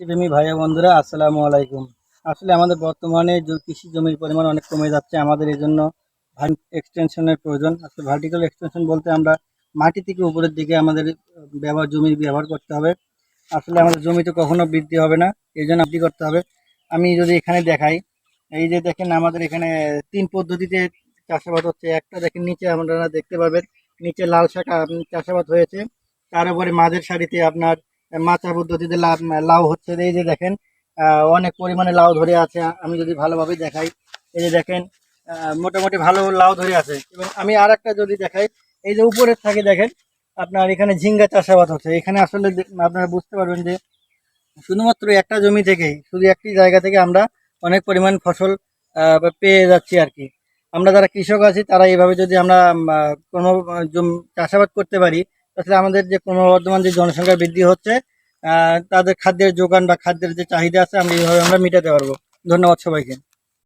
কৃষিপ্রেমী ভাই বন্ধুরা, আসসালামু আলাইকুম। আসলে আমাদের বর্তমানে কৃষি জমির পরিমাণ অনেক কমে যাচ্ছে। আমাদের এই জন্য এক্সটেনশনের প্রয়োজন। আসলে ভার্টিক্যাল এক্সটেনশন বলতে আমরা মাটি থেকে উপরের দিকে আমাদের ব্যবহার, জমির ব্যবহার করতে হবে। আসলে আমাদের জমিতে কখনো বৃদ্ধি হবে না, এই জন্য বৃদ্ধি করতে হবে। আমি যদি এখানে দেখাই, এই যে দেখেন আমাদের এখানে তিন পদ্ধতিতে চাষাবাদ হচ্ছে। একটা দেখেন নিচে আপনারা দেখতে পাবেন, নিচে লাল শাক চাষাবাদ হয়েছে। তার উপরে মাঝের সারিতে আপনার মাচা পদ্ধতিতে লাউ লাউ হচ্ছে এই যে দেখেন অনেক পরিমাণে লাউ ধরে আছে, আমি যদি ভালোভাবে দেখাই, এই যে দেখেন মোটামুটি ভালো লাউ ধরে আছে। এবং আমি আর একটা যদি দেখাই, এই যে উপরের থাকে দেখেন, আপনার এখানে ঝিঙ্গা চাষাবাদ হচ্ছে। এখানে আসলে আপনারা বুঝতে পারবেন যে, শুধুমাত্র একটা জমি থেকেই, শুধু একটি জায়গা থেকে আমরা অনেক পরিমাণ ফসল পেয়ে যাচ্ছি আর কি। আমরা যারা কৃষক আছি, তারা এইভাবে যদি আমরা কোনো চাষাবাদ করতে পারি তাহলে আমাদের যে ক্রমবর্ধমান যে জনসংখ্যা বৃদ্ধি হচ্ছে তাদের খাদ্যের যোগান বা খাদ্যের যে চাহিদা আছে আমরা এইভাবে আমরা মেটাতে পারব। ধন্যবাদ সবাইকে।